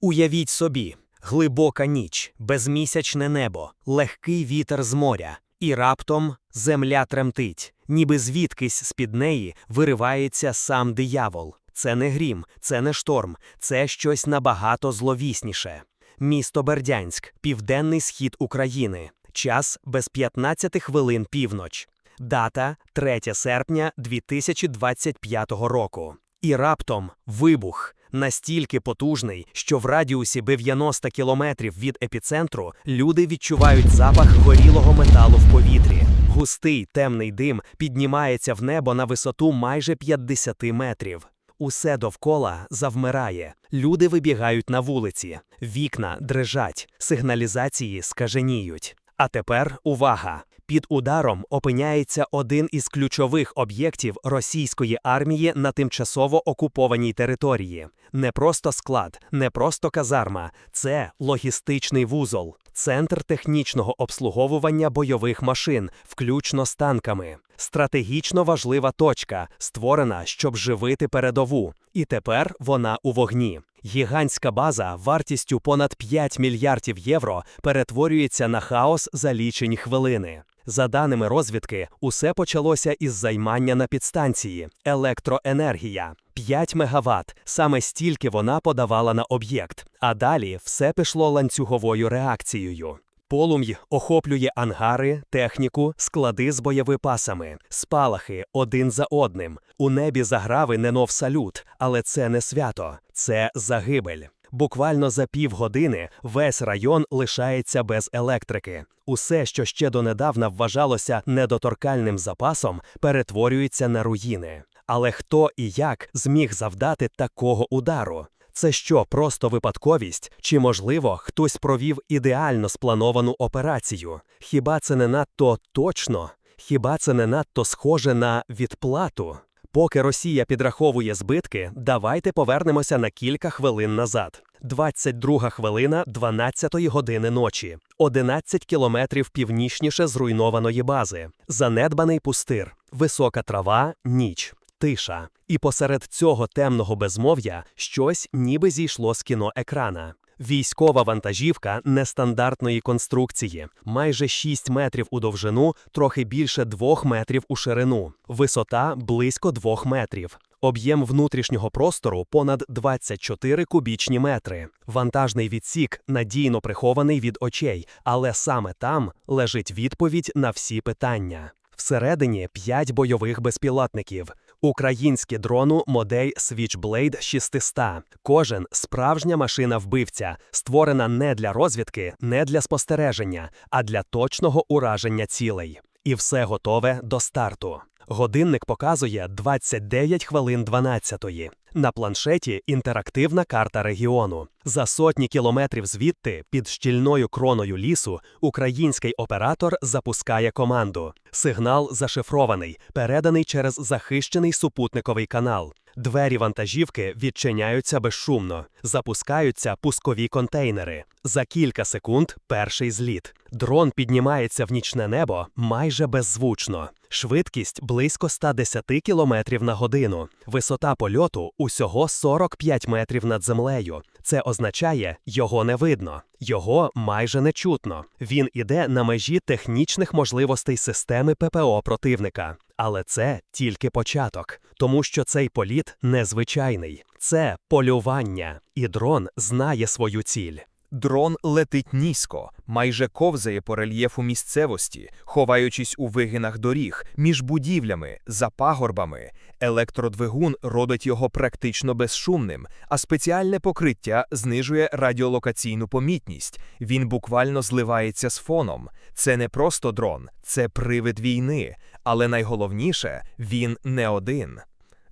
Уявіть собі, глибока ніч, безмісячне небо, легкий вітер з моря, і раптом земля тремтить, ніби звідкись з-під неї виривається сам диявол. Це не грім, це не шторм, це щось набагато зловісніше. Місто Бердянськ, південний схід України, час без 15 хвилин півноч. Дата 3 серпня 2025 року. І раптом вибух настільки потужний, що в радіусі 90 кілометрів від епіцентру люди відчувають запах горілого металу в повітрі. Густий темний дим піднімається в небо на висоту майже 50 метрів. Усе довкола завмирає. Люди вибігають на вулиці, вікна дрижать, сигналізації скаженіють. А тепер увага! Під ударом опиняється один із ключових об'єктів російської армії на тимчасово окупованій території. Не просто склад, не просто казарма, це логістичний вузол, центр технічного обслуговування бойових машин, включно з танками. Стратегічно важлива точка, створена, щоб живити передову. І тепер вона у вогні. Гігантська база вартістю понад 5 мільярдів євро перетворюється на хаос за лічені хвилини. За даними розвідки, усе почалося із займання на підстанції електроенергія 5 МВт. Саме стільки вона подавала на об'єкт, а далі все пішло ланцюговою реакцією. Полум'й охоплює ангари, техніку, склади з боєвипасами, спалахи один за одним. У небі заграви ненов салют, але це не свято, це загибель. Буквально за півгодини весь район лишається без електрики. Усе, що ще донедавна вважалося недоторкальним запасом, перетворюється на руїни. Але хто і як зміг завдати такого удару? Це що, просто випадковість? Чи, можливо, хтось провів ідеально сплановану операцію? Хіба це не надто точно? Хіба це не надто схоже на відплату? Поки Росія підраховує збитки, давайте повернемося на кілька хвилин назад. 22 хвилина 12 години ночі, 11 кілометрів північніше зруйнованої бази, занедбаний пустир, висока трава, ніч, тиша. І посеред цього темного безмов'я щось ніби зійшло з кіноекрана. Військова вантажівка нестандартної конструкції, майже 6 метрів у довжину, трохи більше 2 метрів у ширину, висота близько 2 метрів. Об'єм внутрішнього простору понад 24 кубічні метри. Вантажний відсік надійно прихований від очей, але саме там лежить відповідь на всі питання. Всередині 5 бойових безпілотників. Українські дрону модель Switchblade 600. Кожен справжня машина вбивця, створена не для розвідки, не для спостереження, а для точного ураження цілей. І все готове до старту. Годинник показує 29 хвилин 12-ї. На планшеті інтерактивна карта регіону. За сотні кілометрів звідти, під щільною кроною лісу, український оператор запускає команду. Сигнал зашифрований, переданий через захищений супутниковий канал. Двері вантажівки відчиняються безшумно, запускаються пускові контейнери. За кілька секунд перший зліт. Дрон піднімається в нічне небо майже беззвучно. Швидкість близько 110 км на годину. Висота польоту усього 45 метрів над землею. Це означає, його не видно, його майже не чутно. Він іде на межі технічних можливостей системи ППО противника. Але це тільки початок, тому що цей політ незвичайний, це полювання, і дрон знає свою ціль. Дрон летить низько, майже ковзає по рельєфу місцевості, ховаючись у вигинах доріг, між будівлями, за пагорбами. Електродвигун робить його практично безшумним, а спеціальне покриття знижує радіолокаційну помітність. Він буквально зливається з фоном. Це не просто дрон, це привид війни. Але найголовніше він не один.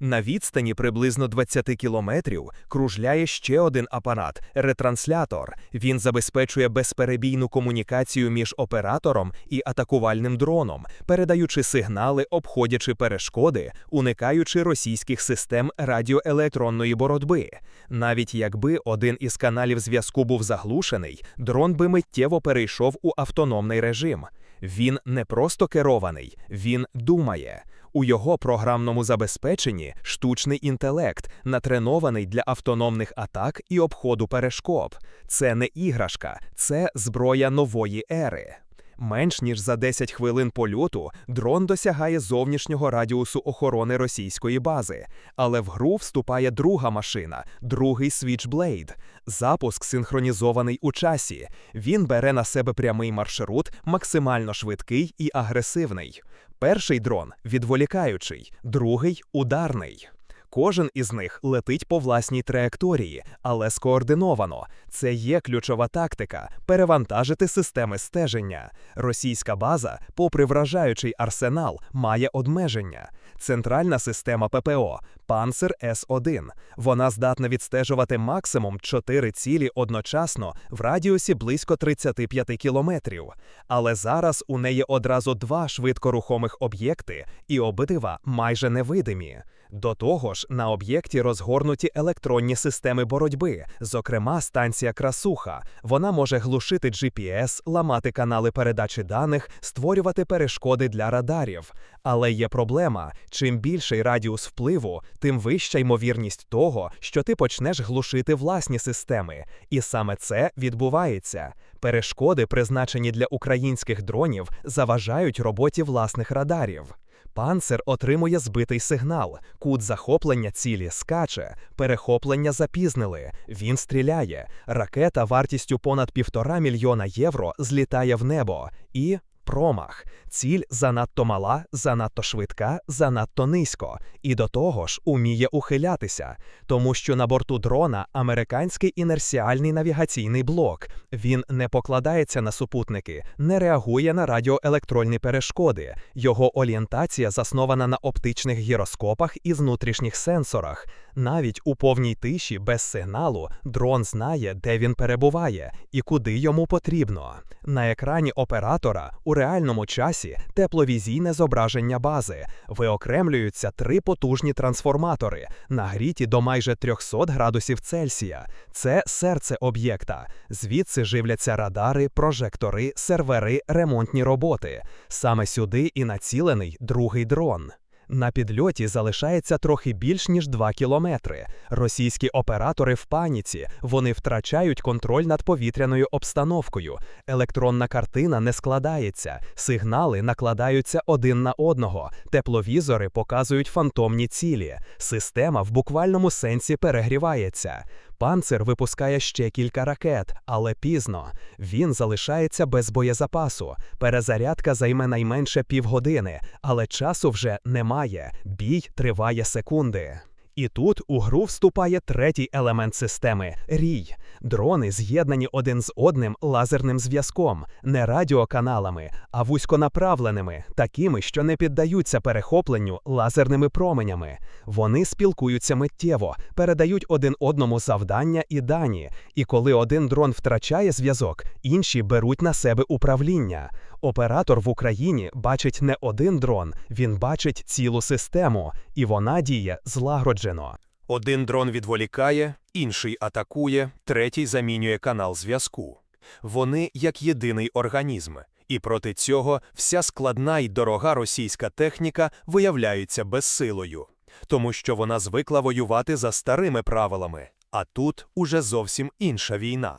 На відстані приблизно 20 кілометрів кружляє ще один апарат ретранслятор. Він забезпечує безперебійну комунікацію між оператором і атакувальним дроном, передаючи сигнали, обходячи перешкоди, уникаючи російських систем радіоелектронної боротьби. Навіть якби один із каналів зв'язку був заглушений, дрон би миттєво перейшов у автономний режим. Він не просто керований, він думає. У його програмному забезпеченні штучний інтелект, натренований для автономних атак і обходу перешкод. Це не іграшка, це зброя нової ери. Менш ніж за 10 хвилин польоту дрон досягає зовнішнього радіусу охорони російської бази, але в гру вступає друга машина, другий Switchblade. Запуск синхронізований у часі. Він бере на себе прямий маршрут, максимально швидкий і агресивний. Перший дрон відволікаючий, другий ударний. Кожен із них летить по власній траєкторії, але скоординовано. Це є ключова тактика перевантажити системи стеження. Російська база, попри вражаючий арсенал, має обмеження. Центральна система ППО Панцер С1. Вона здатна відстежувати максимум 4 цілі одночасно в радіусі близько 35 кілометрів. Але зараз у неї одразу два швидкорухомих об'єкти, і обидва майже невидимі. До того ж, на об'єкті розгорнуті електронні системи боротьби, зокрема станція Красуха. Вона може глушити GPS, ламати канали передачі даних, створювати перешкоди для радарів. Але є проблема: чим більший радіус впливу, тим вища ймовірність того, що ти почнеш глушити власні системи. І саме це відбувається. Перешкоди, призначені для українських дронів, заважають роботі власних радарів. Панцер отримує збитий сигнал, кут захоплення цілі скаче, перехоплення запізнили. Він стріляє. Ракета вартістю понад півтора мільйона євро злітає в небо і. Промах. Ціль занадто мала, занадто швидка, занадто низько, і до того ж уміє ухилятися, тому що на борту дрона американський інерціальний навігаційний блок. Він не покладається на супутники, не реагує на радіоелектронні перешкоди. Його орієнтація заснована на оптичних гіроскопах і внутрішніх сенсорах. Навіть у повній тиші без сигналу дрон знає, де він перебуває і куди йому потрібно. На екрані оператора у реальному часі тепловізійне зображення бази виокремлюються три потужні трансформатори, нагріті до майже 300 градусів Цельсія. Це серце об'єкта. Звідси живляться радари, прожектори, сервери, ремонтні роботи. Саме сюди і націлений другий дрон. На підльоті залишається трохи більш ніж 2 кілометри. Російські оператори в паніці, вони втрачають контроль над повітряною обстановкою. Електронна картина не складається, сигнали накладаються один на одного, тепловізори показують фантомні цілі. Система в буквальному сенсі перегрівається. Панцир випускає ще кілька ракет, але пізно. Він залишається без боєзапасу. Перезарядка займе найменше півгодини, але часу вже немає. Бій триває секунди. І тут у гру вступає третій елемент системи рій. Дрони з'єднані один з одним лазерним зв'язком, не радіоканалами, а вузьконаправленими, такими, що не піддаються перехопленню лазерними променями. Вони спілкуються миттєво, передають один одному завдання і дані. І коли один дрон втрачає зв'язок, інші беруть на себе управління. Оператор в Україні бачить не один дрон, він бачить цілу систему, і вона діє злагоджено. Один дрон відволікає, інший атакує, третій замінює канал зв'язку. Вони як єдиний організм, і проти цього вся складна й дорога російська техніка виявляється безсилою, тому що вона звикла воювати за старими правилами, а тут уже зовсім інша війна.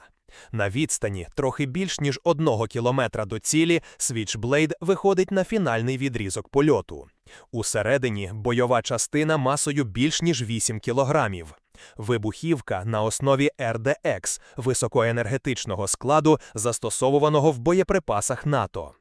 На відстані трохи більш ніж одного кілометра до цілі Switchblade виходить на фінальний відрізок польоту. Усередині бойова частина масою більш ніж 8 кілограмів. Вибухівка на основі RDX високоенергетичного складу, застосовуваного в боєприпасах НАТО.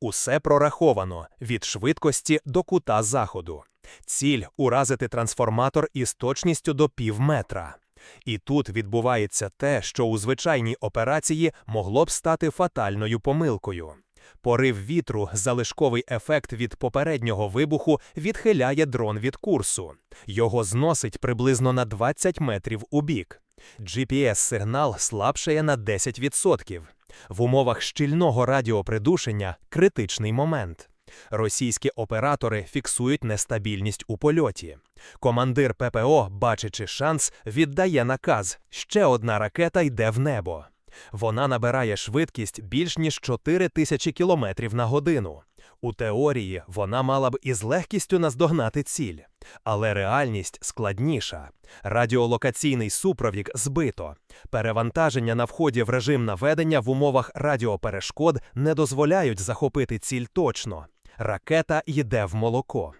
Усе прораховано від швидкості до кута заходу. Ціль уразити трансформатор із точністю до пів метра. І тут відбувається те, що у звичайній операції могло б стати фатальною помилкою. Порив вітру, залишковий ефект від попереднього вибуху відхиляє дрон від курсу. Його зносить приблизно на 20 метрів у бік. GPS-сигнал слабшає на 10%. В умовах щільного радіопридушення критичний момент. Російські оператори фіксують нестабільність у польоті. Командир ППО, бачачи шанс, віддає наказ: ще одна ракета йде в небо. Вона набирає швидкість більш ніж 4 тисячі кілометрів на годину. У теорії вона мала б із легкістю наздогнати ціль, але реальність складніша. Радіолокаційний супровід збито. Перевантаження на вході в режим наведення в умовах радіоперешкод не дозволяють захопити ціль точно. Ракета йде в молоко.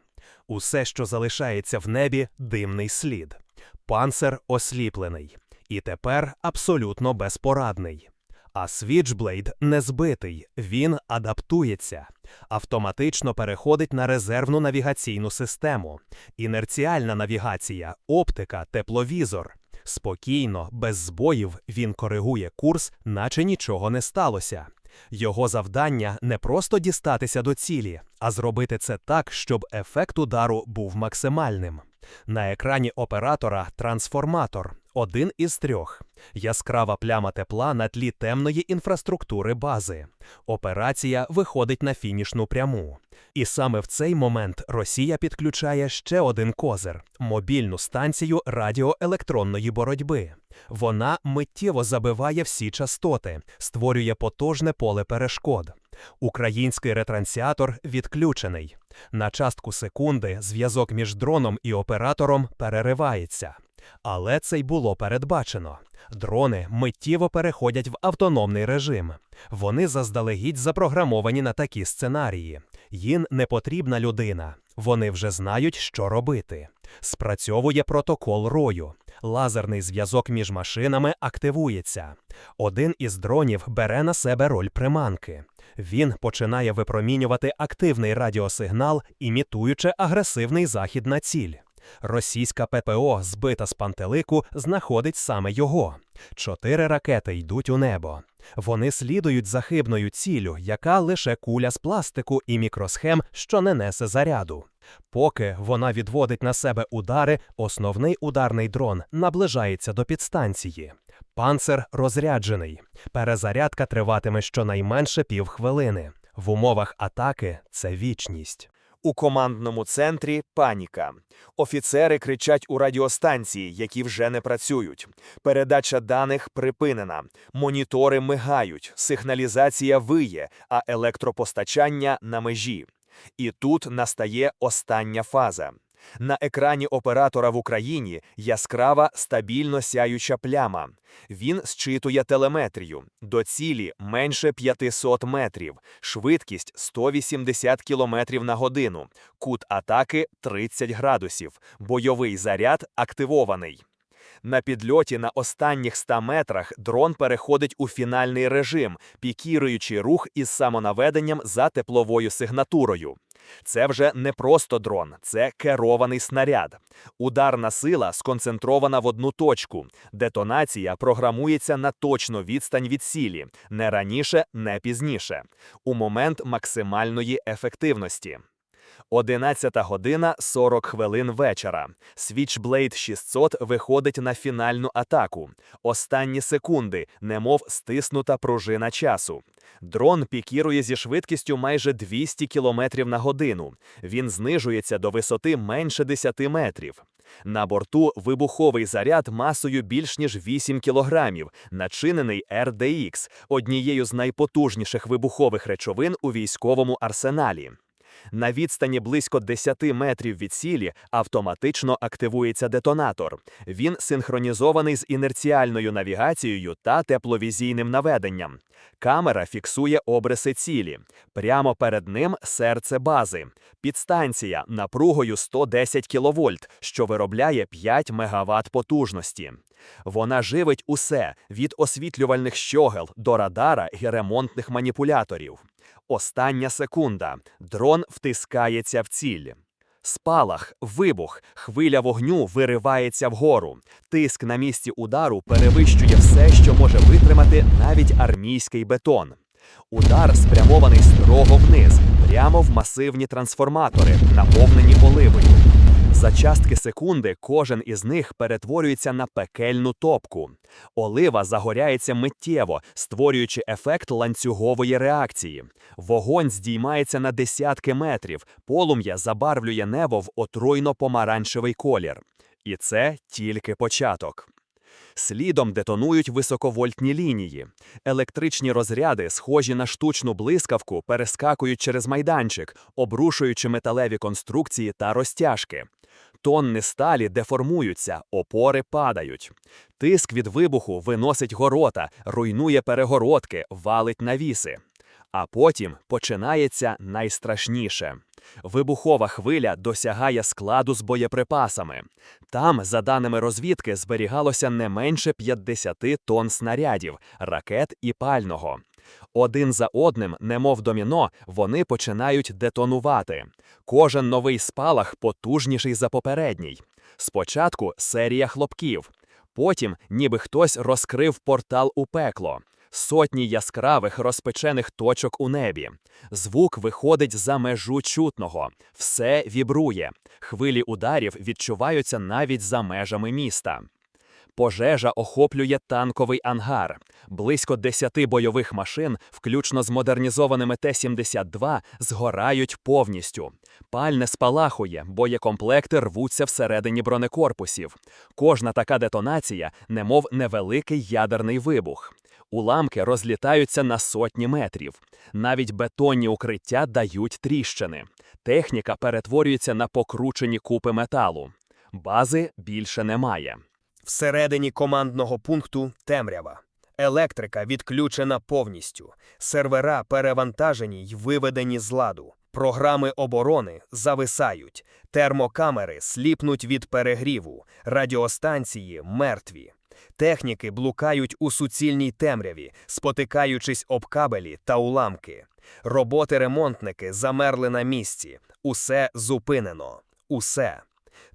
Усе, що залишається в небі, димний слід. Панцер осліплений. І тепер абсолютно безпорадний. А Свічблейд не збитий, він адаптується, автоматично переходить на резервну навігаційну систему, інерціальна навігація, оптика, тепловізор. Спокійно, без збоїв він коригує курс, наче нічого не сталося. Його завдання не просто дістатися до цілі, а зробити це так, щоб ефект удару був максимальним. На екрані оператора трансформатор один із трьох. Яскрава пляма тепла на тлі темної інфраструктури бази. Операція виходить на фінішну пряму. І саме в цей момент Росія підключає ще один козир мобільну станцію радіоелектронної боротьби. Вона миттєво забиває всі частоти, створює потужне поле перешкод. Український ретранслятор відключений. На частку секунди зв'язок між дроном і оператором переривається. Але це й було передбачено. Дрони миттєво переходять в автономний режим. Вони заздалегідь запрограмовані на такі сценарії. Їм не потрібна людина. Вони вже знають, що робити. Спрацьовує протокол рою. Лазерний зв'язок між машинами активується. Один із дронів бере на себе роль приманки. Він починає випромінювати активний радіосигнал, імітуючи агресивний захід на ціль. Російська ППО, збита з пантелику, знаходить саме його. Чотири ракети йдуть у небо. Вони слідують за хибною ціллю, яка лише куля з пластику і мікросхем, що не несе заряду. Поки вона відводить на себе удари, основний ударний дрон наближається до підстанції. Панцер розряджений. Перезарядка триватиме щонайменше півхвилини. В умовах атаки це вічність. У командному центрі паніка. Офіцери кричать у радіостанції, які вже не працюють. Передача даних припинена. Монітори мигають, сигналізація виє, а електропостачання на межі. І тут настає остання фаза. На екрані оператора в Україні яскрава стабільно сяюча пляма. Він зчитує телеметрію. До цілі менше 500 метрів, швидкість 180 км на годину, кут атаки 30 градусів, бойовий заряд активований. На підльоті на останніх 100 метрах дрон переходить у фінальний режим, пікіруючи рух із самонаведенням за тепловою сигнатурою. Це вже не просто дрон, це керований снаряд. Ударна сила сконцентрована в одну точку. Детонація програмується на точну відстань від цілі, не раніше, не пізніше, у момент максимальної ефективності. 11 година 40 хвилин вечора. Switchblade 600 виходить на фінальну атаку. Останні секунди, немов стиснута пружина часу. Дрон пікірує зі швидкістю майже 200 км на годину. Він знижується до висоти менше 10 метрів. На борту вибуховий заряд масою більш ніж 8 кілограмів, начинений RDX, однією з найпотужніших вибухових речовин у військовому арсеналі. На відстані близько 10 метрів від цілі автоматично активується детонатор. Він синхронізований з інерціальною навігацією та тепловізійним наведенням. Камера фіксує обриси цілі. Прямо перед ним серце бази. Підстанція напругою 110 кВт, що виробляє 5 МВт потужності. Вона живить усе від освітлювальних щогел до радара і ремонтних маніпуляторів. Остання секунда. Дрон втискається в ціль. Спалах, вибух, хвиля вогню виривається вгору. Тиск на місці удару перевищує все, що може витримати навіть армійський бетон. Удар спрямований строго вниз, прямо в масивні трансформатори, наповнені оливою. За частки секунди кожен із них перетворюється на пекельну топку. Олива загоряється миттєво, створюючи ефект ланцюгової реакції. Вогонь здіймається на десятки метрів, полум'я забарвлює небо в отруйно-помаранчевий колір. І це тільки початок. Слідом детонують високовольтні лінії. Електричні розряди, схожі на штучну блискавку, перескакують через майданчик, обрушуючи металеві конструкції та розтяжки. Тонни сталі деформуються, опори падають. Тиск від вибуху виносить горота, руйнує перегородки, валить навіси. А потім починається найстрашніше. Вибухова хвиля досягає складу з боєприпасами. Там, за даними розвідки, зберігалося не менше 50 тонн снарядів, ракет і пального. Один за одним, немов доміно, вони починають детонувати. Кожен новий спалах потужніший за попередній. Спочатку серія хлопків, потім, ніби хтось розкрив портал у пекло. Сотні яскравих розпечених точок у небі. Звук виходить за межу чутного. Все вібрує. Хвилі ударів відчуваються навіть за межами міста. Пожежа охоплює танковий ангар. Близько 10 бойових машин, включно з модернізованими Т-72, згорають повністю. Пальне спалахує, боєкомплекти рвуться всередині бронекорпусів. Кожна така детонація, немов невеликий ядерний вибух. Уламки розлітаються на сотні метрів. Навіть бетонні укриття дають тріщини. Техніка перетворюється на покручені купи металу. Бази більше немає. Всередині командного пункту темрява. Електрика відключена повністю. Сервера перевантажені й виведені з ладу. Програми оборони зависають. Термокамери сліпнуть від перегріву. Радіостанції мертві. Техніки блукають у суцільній темряві, спотикаючись об кабелі та уламки. Роботи-ремонтники замерли на місці. Усе зупинено. Усе.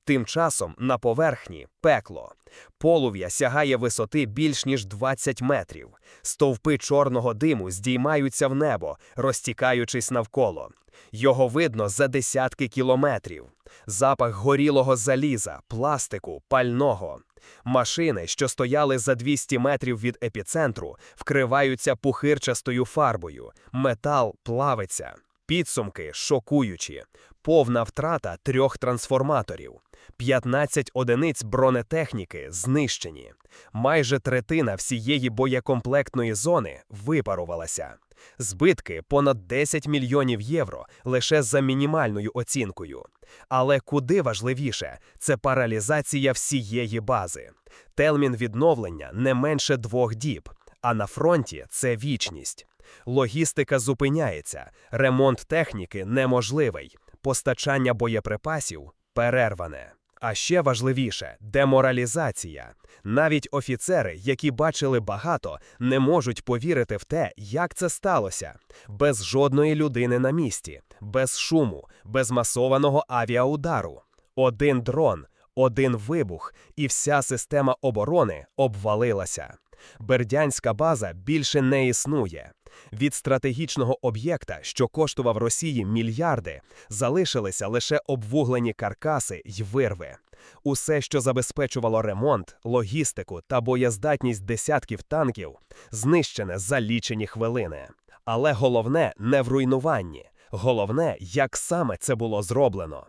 Тим часом на поверхні пекло. Полум'я сягає висоти більш ніж 20 метрів. Стовпи чорного диму здіймаються в небо, розтікаючись навколо. Його видно за десятки кілометрів. Запах горілого заліза, пластику, пального. Машини, що стояли за 200 метрів від епіцентру, вкриваються пухирчастою фарбою. Метал плавиться. Підсумки шокуючі. Повна втрата трьох трансформаторів. 15 одиниць бронетехніки знищені. Майже третина всієї боєкомплектної зони випарувалася. Збитки понад 10 мільйонів євро лише за мінімальною оцінкою. Але куди важливіше це паралізація всієї бази. Телмін відновлення не менше двох діб, а на фронті це вічність. Логістика зупиняється, ремонт техніки неможливий, постачання боєприпасів перерване. А ще важливіше деморалізація. Навіть офіцери, які бачили багато, не можуть повірити в те, як це сталося. Без жодної людини на місці, без шуму, без масованого авіаудару. Один дрон, один вибух, і вся система оборони обвалилася. Бердянська база більше не існує. Від стратегічного об'єкта, що коштував Росії мільярди, залишилися лише обвуглені каркаси й вирви. Усе, що забезпечувало ремонт, логістику та боєздатність десятків танків, знищене за лічені хвилини. Але головне не в руйнуванні, головне, як саме це було зроблено.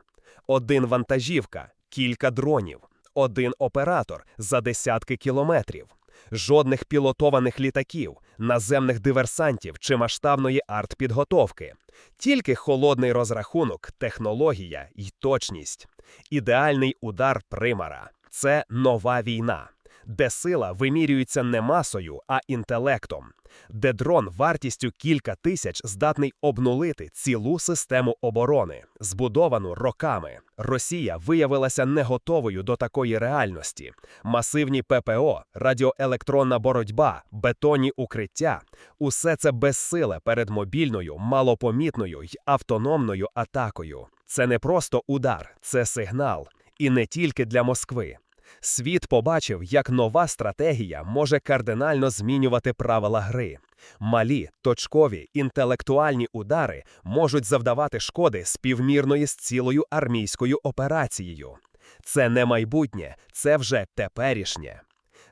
Один вантажівка, кілька дронів, один оператор за десятки кілометрів. Жодних пілотованих літаків, наземних диверсантів чи масштабної артпідготовки. Тільки холодний розрахунок, технологія й точність. Ідеальний удар примара це нова війна, де сила вимірюється не масою, а інтелектом, де дрон вартістю кілька тисяч здатний обнулити цілу систему оборони, збудовану роками. Росія виявилася не готовою до такої реальності. Масивні ППО, радіоелектронна боротьба, бетонні укриття усе це безсиле перед мобільною, малопомітною й автономною атакою. Це не просто удар, це сигнал. І не тільки для Москви. Світ побачив, як нова стратегія може кардинально змінювати правила гри. Малі, точкові, інтелектуальні удари можуть завдавати шкоди співмірної з цілою армійською операцією. Це не майбутнє, це вже теперішнє.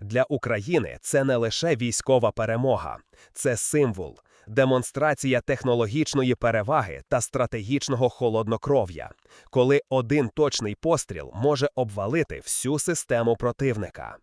Для України це не лише військова перемога, це символ, демонстрація технологічної переваги та стратегічного холоднокров'я, коли один точний постріл може обвалити всю систему противника.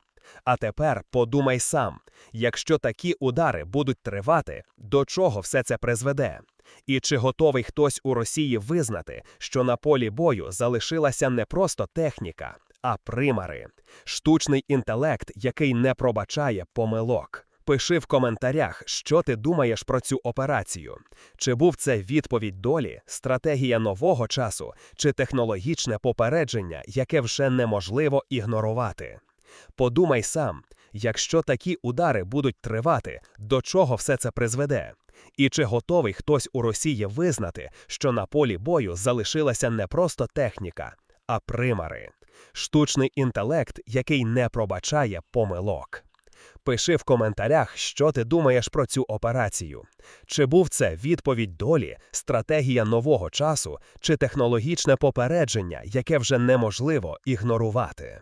А тепер подумай сам, якщо такі удари будуть тривати, до чого все це призведе? І чи готовий хтось у Росії визнати, що на полі бою залишилася не просто техніка, а примари, штучний інтелект, який не пробачає помилок? Пиши в коментарях, що ти думаєш про цю операцію. Чи був це відповідь долі, стратегія нового часу, чи технологічне попередження, яке вже неможливо ігнорувати? Подумай сам, якщо такі удари будуть тривати, до чого все це призведе? І чи готовий хтось у Росії визнати, що на полі бою залишилася не просто техніка, а примари, штучний інтелект, який не пробачає помилок? Пиши в коментарях, що ти думаєш про цю операцію. Чи був це відповідь долі, стратегія нового часу, чи технологічне попередження, яке вже неможливо ігнорувати?